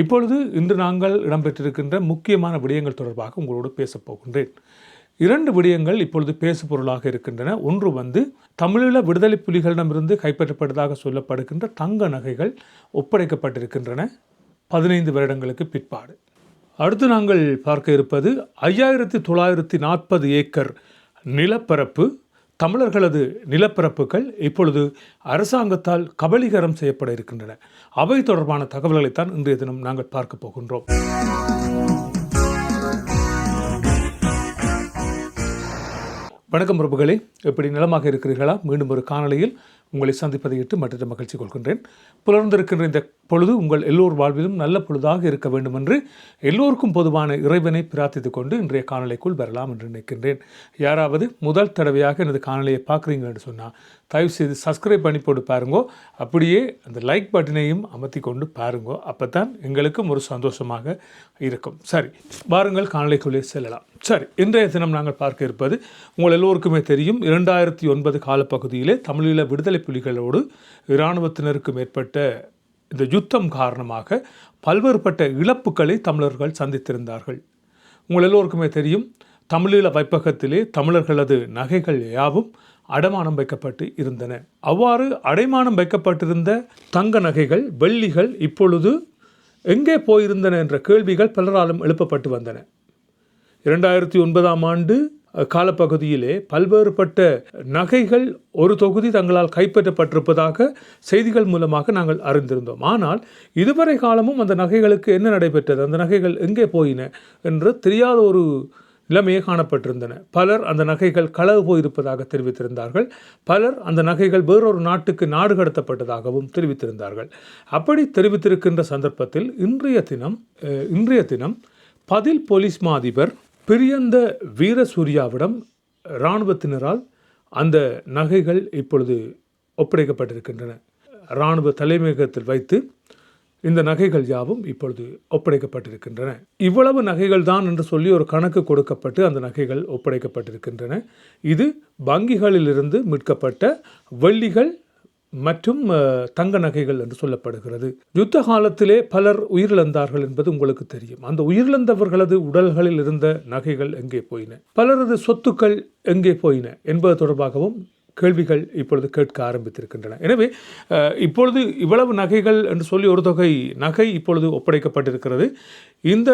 இப்பொழுது இன்று நாங்கள் இடம்பெற்றிருக்கின்ற முக்கியமான விடயங்கள் தொடர்பாக உங்களோடு பேசப் போகின்றேன். இரண்டு விடயங்கள் இப்பொழுது பேசு பொருளாக இருக்கின்றன. ஒன்று வந்து தமிழீழ விடுதலை புலிகளிடமிருந்து கைப்பற்றப்பட்டதாக சொல்லப்படுகின்ற தங்க நகைகள் ஒப்படைக்கப்பட்டிருக்கின்றன பதினைந்து வருடங்களுக்கு பிற்பாடு. அடுத்து நாங்கள் பார்க்க இருப்பது ஐயாயிரத்தி தொள்ளாயிரத்தி நாற்பது ஏக்கர் நிலப்பரப்பு தமிழர்களது நிலப்பரப்புகள் இப்பொழுது அரசாங்கத்தால் கபலீகரம் செய்யப்பட இருக்கின்றன. அவை தொடர்பான தகவல்களைத்தான் இன்றைய தினம் நாங்கள் பார்க்க போகின்றோம். வணக்கம் பிரபுகளே எப்படி நிலமாக இருக்கிறீர்களா? மீண்டும் ஒரு காணொலியில் உங்களை சந்திப்பதை இட்டு மற்ற மகிழ்ச்சி கொள்கின்றேன். புலர்ந்திருக்கின்ற இந்த பொழுது உங்கள் எல்லோர் வாழ்விலும் நல்ல பொழுதாக இருக்க வேண்டும் என்று எல்லோருக்கும் பொதுவான இறைவனை பிரார்த்தித்துக் கொண்டு இன்றைய காணொளிக்குள் வரலாம் என்று நினைக்கின்றேன். யாராவது முதல் தடவையாக எனது காணொலியை பார்க்குறீங்க என்று சொன்னால் தயவு செய்து சப்ஸ்கிரைப் பண்ணி போட்டு பாருங்கோ. அப்படியே அந்த லைக் பட்டனையும் அமர்த்தி கொண்டு பாருங்கோ. அப்போ தான் எங்களுக்கும் ஒரு சந்தோஷமாக இருக்கும். சரி வாருங்கள் காணொலிக்குள்ளே செல்லலாம். சரி இன்றைய தினம் நாங்கள் பார்க்க இருப்பது உங்கள் எல்லோருக்குமே தெரியும். இரண்டாயிரத்தி ஒன்பது காலப்பகுதியிலே தமிழீழ விடுதலை புலிகளோடு இராணுவத்தினருக்கும் ஏற்பட்ட இந்த யுத்தம் காரணமாக பல்வேறுபட்ட இழப்புகளை தமிழர்கள் சந்தித்திருந்தார்கள். உங்கள் எல்லோருக்குமே தெரியும் தமிழீழ வைப்பகத்திலே தமிழர்களது நகைகள் யாவும் அடமானம் வைக்கப்பட்டு இருந்தன. அவ்வாறு அடைமானம் வைக்கப்பட்டிருந்த தங்க நகைகள் வெள்ளிகள் இப்பொழுது எங்கே போயிருந்தன என்ற கேள்விகள் பலராலும் எழுப்பப்பட்டு வந்தன. இரண்டாயிரத்தி ஒன்பதாம் ஆண்டு காலப்பகுதியிலே பல்வேறுபட்ட நகைகள் ஒரு தொகுதி தங்களால் கைப்பற்றப்பட்டிருப்பதாக செய்திகள் மூலமாக நாங்கள் அறிந்திருந்தோம். ஆனால் இதுவரை காலமும் அந்த நகைகளுக்கு என்ன நடைபெற்றது? அந்த நகைகள் எங்கே போயின? என்று தெரியாத ஒரு நிலைமையே காணப்பட்டிருந்தன. பலர் அந்த நகைகள் களவு போயிருப்பதாக தெரிவித்திருந்தார்கள். பலர் அந்த நகைகள் வேறொரு நாட்டுக்கு நாடு கடத்தப்பட்டதாகவும் தெரிவித்திருந்தார்கள். அப்படி தெரிவித்திருக்கின்ற சந்தர்ப்பத்தில் இன்றைய தினம் இன்றைய தினம் பதில் போலீஸ் மா அதிபர் பிரியந்த வீரசூர்யாவிடம் இராணுவத்தினரால் அந்த நகைகள் இப்பொழுது ஒப்படைக்கப்பட்டிருக்கின்றன. இராணுவ தலைமையகத்தில் வைத்து இந்த நகைகள் யாவும் இப்பொழுது ஒப்படைக்கப்பட்டிருக்கின்றன. இவ்வளவு நகைகள் தான் என்று சொல்லி ஒரு கணக்கு கொடுக்கப்பட்டு அந்த நகைகள் ஒப்படைக்கப்பட்டிருக்கின்றன. இது வங்கிகளிலிருந்து மீட்கப்பட்ட வெள்ளிகள் மற்றும் தங்க நகைகள் என்று சொல்லப்படுகிறது. யுத்த காலத்திலே பலர் உயிரிழந்தார்கள் என்பது உங்களுக்கு தெரியும். அந்த உயிரிழந்தவர்களது உடல்களில் இருந்த நகைகள் எங்கே போயின? பலரது சொத்துக்கள் எங்கே போயின என்பது தொடர்பாகவும் கேள்விகள் இப்பொழுது கேட்க ஆரம்பித்திருக்கின்றன. எனவே இப்பொழுது இவ்வளவு நகைகள் என்று சொல்லி ஒரு தொகை நகை இப்பொழுது ஒப்படைக்கப்பட்டிருக்கிறது. இந்த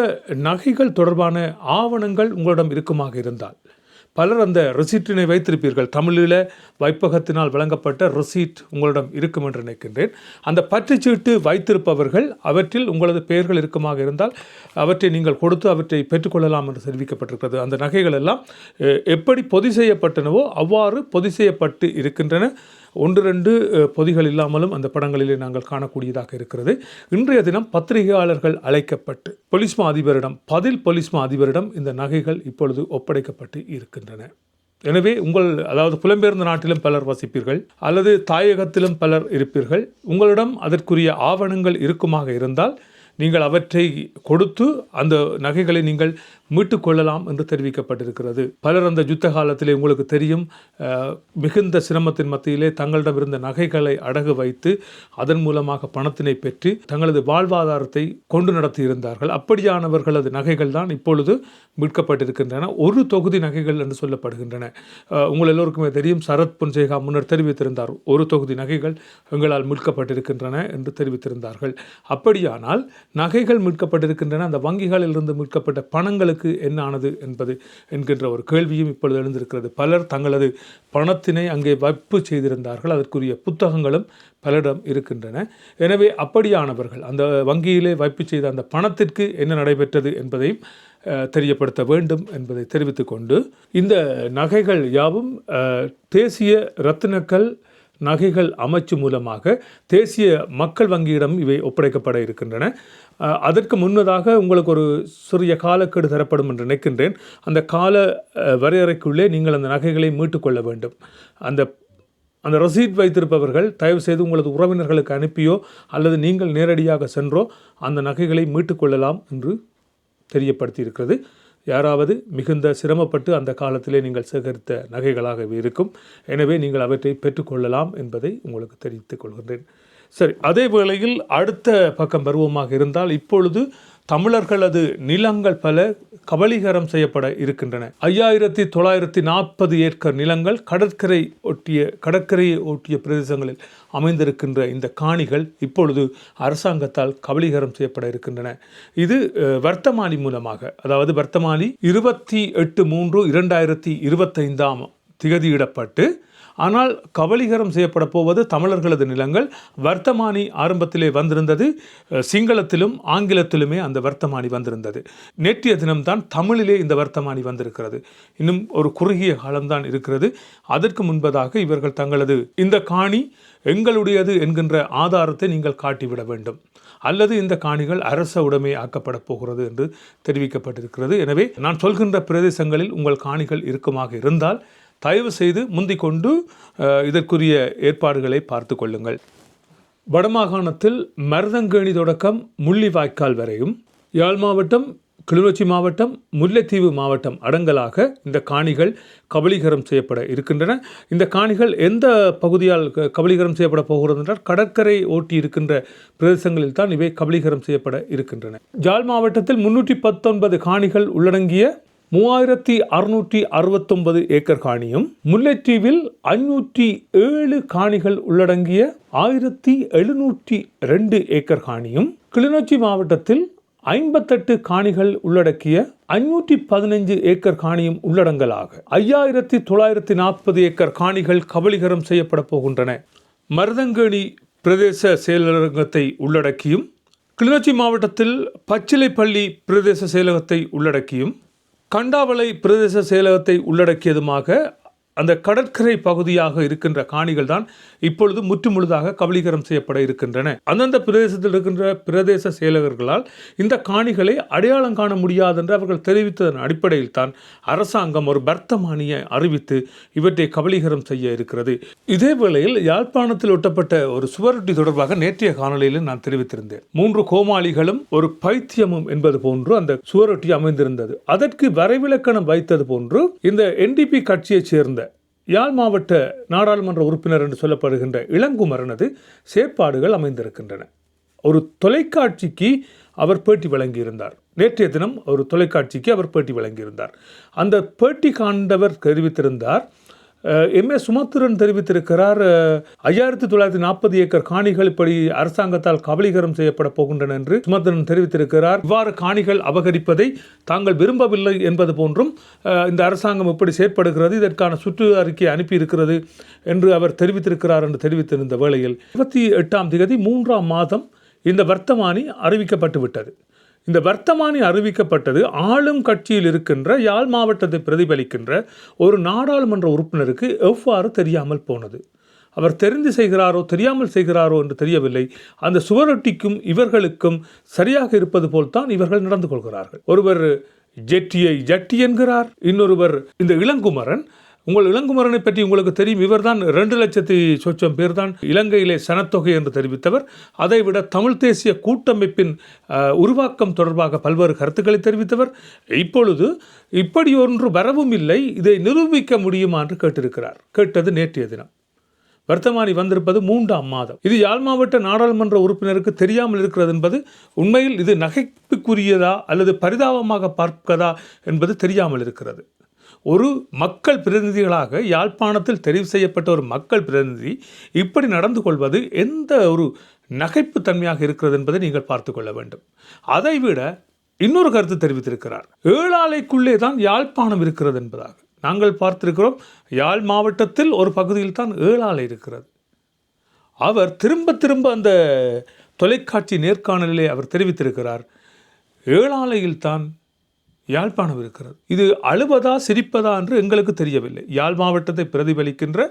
நகைகள் தொடர்பான ஆவணங்கள் உங்களிடம் இருக்குமாக இருந்தால் பலர் அந்த ரிசீட்டினை வைத்திருப்பீர்கள். தமிழில் வைப்பகத்தினால் வழங்கப்பட்ட ரிசீட் உங்களிடம் இருக்கும் என்று நினைக்கின்றேன். அந்த பற்றுச்சீட்டு வைத்திருப்பவர்கள் அவற்றில் உங்களது பெயர்கள் இருக்குமாக இருந்தால் அவற்றை நீங்கள் கொடுத்து அவற்றை பெற்றுக்கொள்ளலாம் என்று தெரிவிக்கப்பட்டிருக்கிறது. அந்த நகைகள் எல்லாம் எப்படி பொதி செய்யப்பட்டனவோ அவ்வாறு பொதி செய்யப்பட்டு இருக்கின்றன. ஒன்று ரெண்டு பொதிகள் இல்லாமலும் அந்த படங்களிலே நாங்கள் காணக்கூடியதாக இருக்கிறது. இன்றைய தினம் பத்திரிகையாளர்கள் அழைக்கப்பட்டு பொலிஸ்மா அதிபரிடம் பதில் பொலிஸ்மா அதிபரிடம் இந்த நகைகள் இப்பொழுது ஒப்படைக்கப்பட்டு இருக்கின்றன. எனவே உங்கள் அதாவது புலம்பெயர்ந்த நாட்டிலும் பலர் வசிப்பீர்கள் அல்லது தாயகத்திலும் பலர் இருப்பீர்கள். உங்களிடம் அதற்குரிய ஆவணங்கள் இருக்குமாக இருந்தால் நீங்கள் அவற்றை கொடுத்து அந்த நகைகளை நீங்கள் மீட்டுக் கொள்ளலாம் என்று தெரிவிக்கப்பட்டிருக்கிறது. பலர் அந்த யுத்த காலத்திலே உங்களுக்கு தெரியும் மிகுந்த சிரமத்தின் மத்தியிலே தங்களிடம் இருந்த நகைகளை அடகு வைத்து அதன் மூலமாக பணத்தினை பெற்று தங்களது வாழ்வாதாரத்தை கொண்டு நடத்தி இருந்தார்கள் அப்படியானவர்களது நகைகள் தான் இப்பொழுது மீட்கப்பட்டிருக்கின்றன. ஒரு தொகுதி நகைகள் என்று சொல்லப்படுகின்றன. உங்கள் எல்லோருக்குமே தெரியும் சரத் பொன்சேகா முன்னர் தெரிவித்திருந்தார் ஒரு தொகுதி நகைகள் எங்களால் மீட்கப்பட்டிருக்கின்றன என்று தெரிவித்திருந்தார்கள். அப்படியானால் நகைகள் மீட்கப்பட்டிருக்கின்றன. அந்த வங்கிகளில் இருந்து மீட்கப்பட்ட பணங்களுக்கு என்ன ஆனது என்பது என்கின்ற ஒரு கேள்வியும் இப்பொழுது எழுந்திருக்கிறது. பலர் தங்களது பணத்தினை அங்கே வைப்பு செய்திருந்தார்கள். அதற்குரிய புத்தகங்களும் பலரிடம் இருக்கின்றன. எனவே அப்படியானவர்கள் அந்த வங்கியிலே வைப்பு செய்த அந்த பணத்திற்கு என்ன நடைபெற்றது என்பதையும் தெரியப்படுத்த வேண்டும் என்பதை தெரிவித்துக்கொண்டு இந்த நகைகள் யாவும் தேசிய ரத்தினக்கல் நகைகள் அமைச்சு மூலமாக தேசிய மக்கள் வங்கியிடம் இவை ஒப்படைக்கப்பட இருக்கின்றன. அதற்கு முன்னதாக உங்களுக்கு ஒரு சிறிய காலக்கெடு தரப்படும் என்று நினைக்கின்றேன். அந்த கால வரையறைக்குள்ளே நீங்கள் அந்த நகைகளை மீட்டுக்கொள்ள வேண்டும். அந்த அந்த ரசீட் வைத்திருப்பவர்கள் தயவு செய்து உங்களது உறவினர்களுக்கு அனுப்பியோ அல்லது நீங்கள் நேரடியாக சென்றோ அந்த நகைகளை மீட்டுக்கொள்ளலாம் என்று தெரியப்படுத்தியிருக்கிறது. யாராவது மிகுந்த சிரமப்பட்டு அந்த காலத்திலே நீங்கள் சேகரித்த நகைகளாகவே இருக்கும். எனவே நீங்கள் அவற்றை பெற்றுக்கொள்ளலாம் என்பதை உங்களுக்கு தெரிவித்துக் கொள்கின்றேன். சரி அதே வேளையில் அடுத்த பக்கம் பருவமாக இருந்தால் இப்பொழுது தமிழர்களது நிலங்கள் பல கபலீகரம் செய்யப்பட இருக்கின்றன. ஐயாயிரத்தி தொள்ளாயிரத்தி நாற்பது ஏக்கர் நிலங்கள் கடற்கரை ஒட்டிய கடற்கரையை ஒட்டிய பிரதேசங்களில் அமைந்திருக்கின்ற இந்த காணிகள் இப்பொழுது அரசாங்கத்தால் கபலீகரம் செய்யப்பட இருக்கின்றன. இது வர்த்தமானி மூலமாக அதாவது வர்த்தமானி இருபத்தி எட்டு மூன்று இரண்டாயிரத்தி இருபத்தைந்தாம் திகதியிடப்பட்டு ஆனால் கபலீகரம் செய்யப்பட போவது தமிழர்களது நிலங்கள். வர்த்தமானி ஆரம்பத்திலே வந்திருந்தது. சிங்களத்திலும் ஆங்கிலத்திலுமே அந்த வர்த்தமானி வந்திருந்தது. நேற்றைய தினம்தான் தமிழிலே இந்த வர்த்தமானி வந்திருக்கிறது. இன்னும் ஒரு குறுகிய காலம்தான் இருக்கிறது. அதற்கு முன்பதாக இவர்கள் தங்களது இந்த காணி எங்களுடையது என்கின்ற ஆதாரத்தை நீங்கள் காட்டிவிட வேண்டும். அல்லது இந்த காணிகள் அரச உடைமை ஆக்கப்பட போகிறது என்று தெரிவிக்கப்பட்டிருக்கிறது. எனவே நான் சொல்கின்ற பிரதேசங்களில் உங்கள் காணிகள் இருக்குமாக இருந்தால் தயவு செய்து முந்திக் கொண்டு இதற்குரிய ஏற்பாடுகளை பார்த்து கொள்ளுங்கள். வடமாகாணத்தில் மருதங்கேணி தொடக்கம் முள்ளிவாய்க்கால் வரையும் யாழ் மாவட்டம் கிளிநொச்சி மாவட்டம் முல்லைத்தீவு மாவட்டம் அடங்கலாக இந்த காணிகள் கபலீகரம் செய்யப்பட இருக்கின்றன. இந்த காணிகள் எந்த பகுதியால் க- கபலீகரம் செய்யப்பட போகிறது என்றால் கடற்கரை ஓட்டி இருக்கின்ற பிரதேசங்களில் தான் இவை கபலீகரம் செய்யப்பட இருக்கின்றன. ஜாழ் மாவட்டத்தில் முன்னூற்றி பத்தொன்பது காணிகள் உள்ளடங்கிய மூவாயிரத்தி அறுநூற்றி அறுபத்தொன்பது ஏக்கர் காணியும் முல்லைத்தீவில் ஐநூற்றி ஏழு காணிகள் உள்ளடங்கிய ஆயிரத்தி எழுநூற்றி ரெண்டு ஏக்கர் காணியும் கிளிநொச்சி மாவட்டத்தில் ஐம்பத்தெட்டு காணிகள் உள்ளடக்கிய ஐநூற்றி பதினைஞ்சு ஏக்கர் காணியும் உள்ளடங்கலாக. ஐயாயிரத்தி தொள்ளாயிரத்தி நாற்பது ஏக்கர் காணிகள் கபலீகரம் செய்யப்பட போகின்றன. மருதங்கேணி பிரதேச செயலகத்தை உள்ளடக்கியும் கிளிநொச்சி மாவட்டத்தில் பச்சிலைப்பள்ளி பிரதேச செயலகத்தை உள்ளடக்கியும் கண்டாவளை பிரதேச செயலகத்தை உள்ளடக்கியதுமாக அந்த கடற்கரை பகுதியாக இருக்கின்ற காணிகள் தான் இப்பொழுது முற்றுமுழுதாக கபலீகரம் செய்யப்பட இருக்கின்றன. அந்தந்த பிரதேசத்தில் இருக்கின்ற பிரதேச செயலகர்களால் இந்த காணிகளை அடையாளம் காண முடியாது என்று அவர்கள் தெரிவித்ததன் அடிப்படையில் தான் அரசாங்கம் ஒரு வர்த்தமானியை அறிவித்து இவற்றை கபலீகரம் செய்ய இருக்கிறது. இதே வேளையில் யாழ்ப்பாணத்தில் ஒட்டப்பட்ட ஒரு சுவரொட்டி தொடர்பாக நேற்றைய காணொலியில் நான் தெரிவித்திருந்தேன். மூன்று கோமாளிகளும் ஒரு பைத்தியமும் என்பது போன்று அந்த சுவரொட்டி அமைந்திருந்தது. அதற்கு வரைவிலக்கணம் வைத்தது போன்று இந்த என்டிபி கட்சியைச் சேர்ந்த யாழ் மாவட்ட நாடாளுமன்ற உறுப்பினர் என்று சொல்லப்படுகின்ற இளங்குமரனது செயற்பாடுகள் அமைந்திருக்கின்றன. ஒரு தொலைக்காட்சிக்கு அவர் பேட்டி வழங்கியிருந்தார். நேற்றைய தினம் ஒரு தொலைக்காட்சிக்கு அவர் பேட்டி வழங்கியிருந்தார். அந்த பேட்டி காண்டவர் தெரிவித்திருந்தார் எம். ஏ சுமத்திரன் தெரிவித்திருக்கிறார் ஐயாயிரத்தி தொள்ளாயிரத்தி நாற்பது ஏக்கர் காணிகள் இப்படி அரசாங்கத்தால் கபலீகரம் செய்யப்பட போகின்றன என்று சுமத்திரன் தெரிவித்திருக்கிறார். இவ்வாறு காணிகள் அபகரிப்பதை தாங்கள் விரும்பவில்லை என்பது போன்றும் இந்த அரசாங்கம் எப்படி செயற்படுகிறது இதற்கான சுற்று அறிக்கை அனுப்பியிருக்கிறது என்று அவர் தெரிவித்திருக்கிறார் என்று தெரிவித்திருந்த வேளையில் இருபத்தி எட்டாம் தேதி மூன்றாம் மாதம் இந்த வர்த்தமானி அறிவிக்கப்பட்டு விட்டது. இந்த வர்த்தமானி அறிவிக்கப்பட்டது ஆளும் கட்சியில் இருக்கின்ற யாழ் மாவட்டத்தை பிரதிபலிக்கின்ற ஒரு நாடாளுமன்ற உறுப்பினருக்கு எவ்வாறு தெரியாமல் போனது? அவர் தெரிந்து செய்கிறாரோ தெரியாமல் செய்கிறாரோ என்று தெரியவில்லை. அந்த சுவரொட்டிக்கும் இவர்களுக்கும் சரியாக இருப்பது போல்தான் இவர்கள் நடந்து கொள்கிறார்கள். ஒருவர் ஜெட்டியை ஜட்டி என்கிறார் இன்னொருவர் இந்த இளங்குமரன் உங்கள் இளங்குமரனை பற்றி உங்களுக்கு தெரியும். இவர்தான் ரெண்டு லட்சத்தி சொச்சம் பேர் தான் இலங்கையிலே சனத்தொகை என்று தெரிவித்தவர். அதைவிட தமிழ் தேசிய கூட்டமைப்பின் உருவாக்கம் தொடர்பாக பல்வேறு கருத்துக்களை தெரிவித்தவர். இப்பொழுது இப்படி ஒன்று வரவும் இல்லை. இதை நிரூபிக்க முடியுமா என்று கேட்டிருக்கிறார். கேட்டது நேற்றைய தினம். வர்த்தமானி வந்திருப்பது மூன்றாம் மாதம். இது யாழ் மாவட்ட நாடாளுமன்ற உறுப்பினருக்கு தெரியாமல் இருக்கிறது என்பது உண்மையில் இது நகைப்புக்குரியதா அல்லது பரிதாபமாக பார்ப்பதா என்பது தெரியாமல் இருக்கிறது. ஒரு மக்கள் பிரதிநிதிகளாக யாழ்ப்பாணத்தில் தெரிவு செய்யப்பட்ட ஒரு மக்கள் பிரதிநிதி இப்படி நடந்து கொள்வது எந்த ஒரு நகைப்புத்தன்மையாக இருக்கிறது என்பதை நீங்கள் பார்த்து கொள்ள வேண்டும். அதைவிட இன்னொரு கருத்து தெரிவித்திருக்கிறார். ஏழாலைக்குள்ளே தான் யாழ்ப்பாணம் இருக்கிறது என்பதாக. நாங்கள் பார்த்திருக்கிறோம் யாழ் மாவட்டத்தில் ஒரு பகுதியில் தான் ஏழாலை இருக்கிறது. அவர் திரும்ப திரும்ப அந்த தொலைக்காட்சி நேர்காணலிலே அவர் தெரிவித்திருக்கிறார் ஏழாலையில் தான் யாழ்ப்பாணம் இருக்கிறது. இது அழுவதா சிரிப்பதா என்று எங்களுக்கு தெரியவில்லை. யாழ் மாவட்டத்தை பிரதிபலிக்கின்ற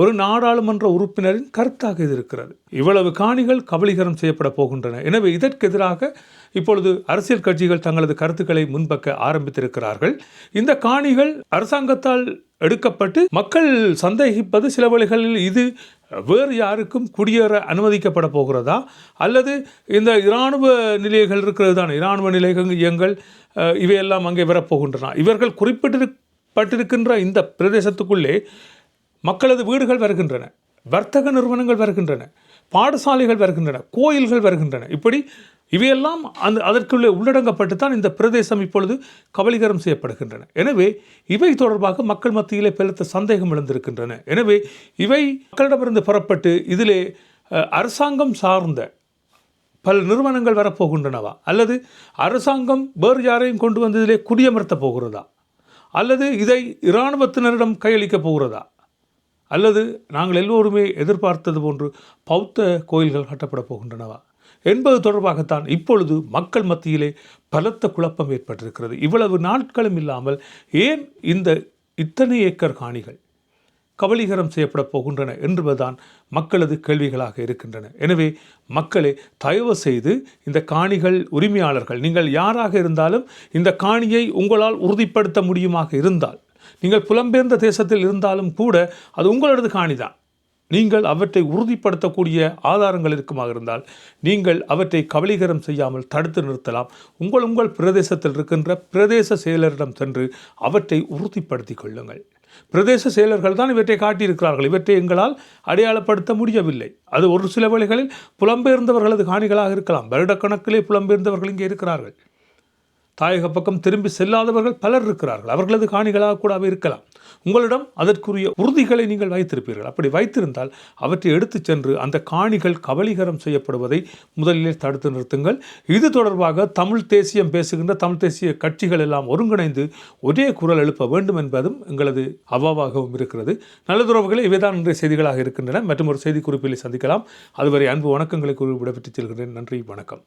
ஒரு நாடாளுமன்ற உறுப்பினரின் கருத்தாக இது இருக்கிறது. இவ்வளவு காணிகள் கபலீகரம் செய்யப்பட போகின்றன. எனவே இதற்கு எதிராக இப்பொழுது அரசியல் கட்சிகள் தங்களது கருத்துக்களை முன்பக்க ஆரம்பித்திருக்கிறார்கள். இந்த காணிகள் அரசாங்கத்தால் எடுக்கப்பட்டு மக்கள் சந்தேகிப்பது சில வழிகளில் இது வேறு யாருக்கும் குடியேற அனுமதிக்கப்பட போகிறதா? அல்லது இந்த இராணுவ நிலையங்கள் இருக்கிறது தான் இராணுவ நிலையங்கள் இவையெல்லாம் அங்கே வரப்போகின்றன. இவர்கள் குறிப்பிட்டிருப்பட்டிருக்கின்ற இந்த பிரதேசத்துக்குள்ளே மக்களது வீடுகள் வருகின்றன. வர்த்தக நிறுவனங்கள் வருகின்றன. பாடசாலைகள் வருகின்றன. கோயில்கள் வருகின்றன. இப்படி இவையெல்லாம் அந்த அதற்குள்ளே உள்ளடங்கப்பட்டு தான் இந்த பிரதேசம் இப்பொழுது கபலீகரம் செய்யப்படுகின்றன. எனவே இவை தொடர்பாக மக்கள் மத்தியிலே பலத்த சந்தேகம் எழுந்திருக்கின்றன. எனவே இவை மக்களிடமிருந்து புறப்பட்டு இதிலே அரசாங்கம் சார்ந்த பல நிறுவனங்கள் வரப்போகின்றனவா? அல்லது அரசாங்கம் வேறு யாரையும் கொண்டு வந்து இதிலே குடியமர்த்தப் போகிறதா? அல்லது இதை இராணுவத்தினரிடம் கையளிக்கப் போகிறதா? அல்லது நாங்கள் எல்லோருமே எதிர்பார்த்தது போன்று பௌத்த கோயில்கள் கட்டப்படப் போகின்றனவா? என்பது தொடர்பாகத்தான் இப்பொழுது மக்கள் மத்தியிலே பலத்த குழப்பம் ஏற்பட்டிருக்கிறது. இவ்வளவு நாட்களும் இல்லாமல் ஏன் இந்த இத்தனை ஏக்கர் காணிகள் கபலீகரம் செய்யப்பட போகின்றன என்பதுதான் மக்களது கேள்விகளாக இருக்கின்றன. எனவே மக்களை தயவு செய்து இந்த காணிகள் உரிமையாளர்கள் நீங்கள் யாராக இருந்தாலும் இந்த காணியை உங்களால் உறுதிப்படுத்த முடியுமாக இருந்தால் நீங்கள் புலம்பெயர்ந்த தேசத்தில் இருந்தாலும் கூட அது உங்களது காணிதான். நீங்கள் அவற்றை உறுதிப்படுத்தக்கூடிய ஆதாரங்கள் இருக்குமாக இருந்தால் நீங்கள் அவற்றை கபலீகரம் செய்யாமல் தடுத்து நிறுத்தலாம். உங்கள் உங்கள் பிரதேசத்தில் இருக்கின்ற பிரதேச செயலரிடம் சென்று அவற்றை உறுதிப்படுத்தி கொள்ளுங்கள். பிரதேச செயலர்கள் தான் இவற்றை காட்டியிருக்கிறார்கள். இவற்றை எங்களால் அடையாளப்படுத்த முடியவில்லை. அது ஒரு சில வேளைகளில் புலம்பெயர்ந்தவர்களது காணிகளாக இருக்கலாம். வருடக்கணக்கிலே புலம்பெயர்ந்தவர்கள் இங்கே இருக்கிறார்கள். தாயக பக்கம் திரும்பி செல்லாதவர்கள் பலர் இருக்கிறார்கள். அவர்களது காணிகளாக கூட அவை இருக்கலாம். உங்களிடம் அதற்குரிய உறுதிகளை நீங்கள் வைத்திருப்பீர்கள். அப்படி வைத்திருந்தால் அவற்றை எடுத்துச் சென்று அந்த காணிகள் கபலீகரம் செய்யப்படுவதை முதலிலே தடுத்து நிறுத்துங்கள். இது தொடர்பாக தமிழ் தேசியம் பேசுகின்ற தமிழ் தேசிய கட்சிகள் எல்லாம் ஒருங்கிணைந்து ஒரே குரல் எழுப்ப வேண்டும் என்பதும் எங்களது அவாவாகவும் இருக்கிறது. நல்லதுறவுகளை இவைதான் இன்றைய செய்திகளாக இருக்கின்றன. மற்றும் ஒரு செய்தி குறிப்பில் சந்திக்கலாம். அதுவரை அன்பு வணக்கங்களை குறிப்பிட விடைபெற்றுச் செல்கிறேன். நன்றி வணக்கம்.